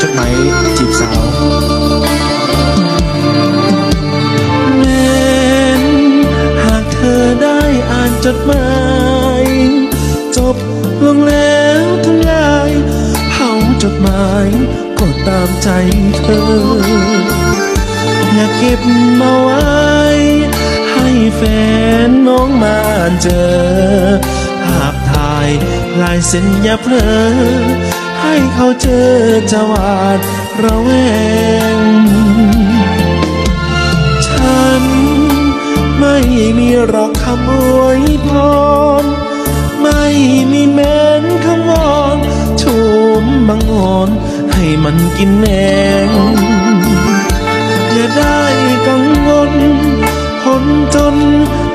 จดหมายจีบสาวแม้นหากเธอได้อ่านจดหมาย จบลงแล้วทั้งลายเผาจดหมายก็ตามใจเธอ อย่าเก็บมาไว้ ให้แฟนน้องมาเจอ ภาพถ่ายลายเส้นอย่าเพลอ เขาเจอจะหวาดระแวง ฉันไม่มีหรอกคำอวยพร ไม่มีแม้นคำวอนชูมบังอ่อนให้มันกินแหนงอย่าได้กังวลคนจน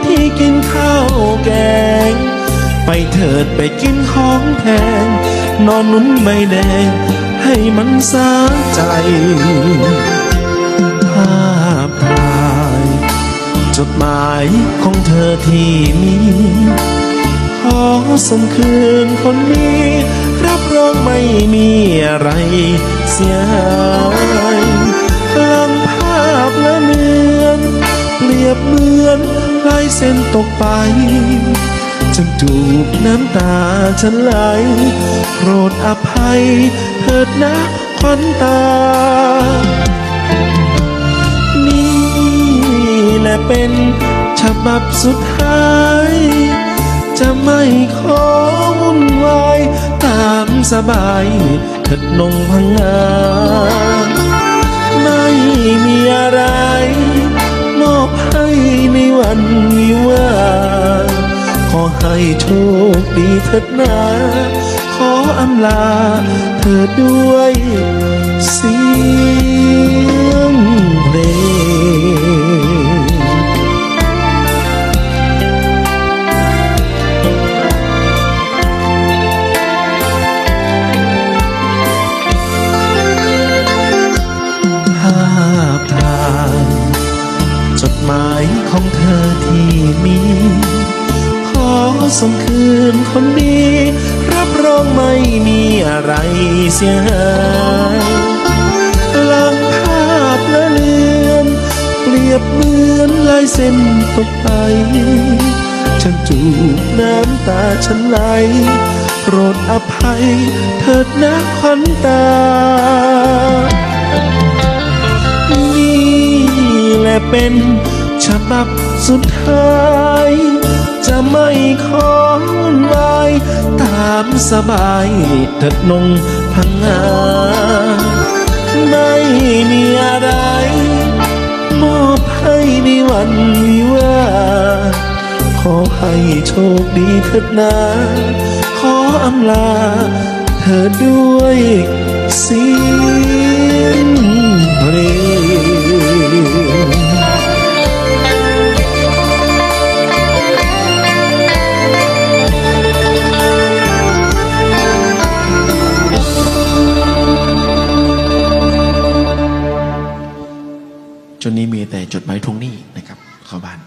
ที่กินข้าวแกง ไปเถิดไปกินของแพง นอนนุ่นใบแดง ให้มันสาใจภาพถ่าย จดหมายของเธอที่มีขอส่งคืนคนนี้ รับรองไม่มีอะไรเสียหายลังภาพและเนือน เปรียบเหมือนลายเส้นตกไป จนจูบน้ำตาฉันไหลโปรดอภัยเถิดนะควันตา นี่แหละเป็นฉบับสุดท้าย จะไม่ขอวุ่นวายตามสบายเถิดนงพังงาไม่มีอะไร มอบให้ในวัน ให้โชคดีเถิดนา ขออำลาเธอด้วยเสียงเพลงภาพถ่ายจดหมายของเธอ ส่งคืนคนดี รับรองไม่มีอะไรเสียหายลังภาพและเลือนเปรียบเหมือนลายเส้นตกไปฉันจูบน้ำตาฉันไหลโปรดอภัยเถิดนะควันตา นี่แหละเป็นฉบับสุดท้าย จะไม่ขอนายตามสบายเถิดนงพังงาไม่มีอะไร มอบให้ในวันวิวาขอให้โชคดีเถิดนาขออำลาเธอด้วยเสียง จนนี้มีแต่จดหมายทวงหนี้นะครับเข้าบ้าน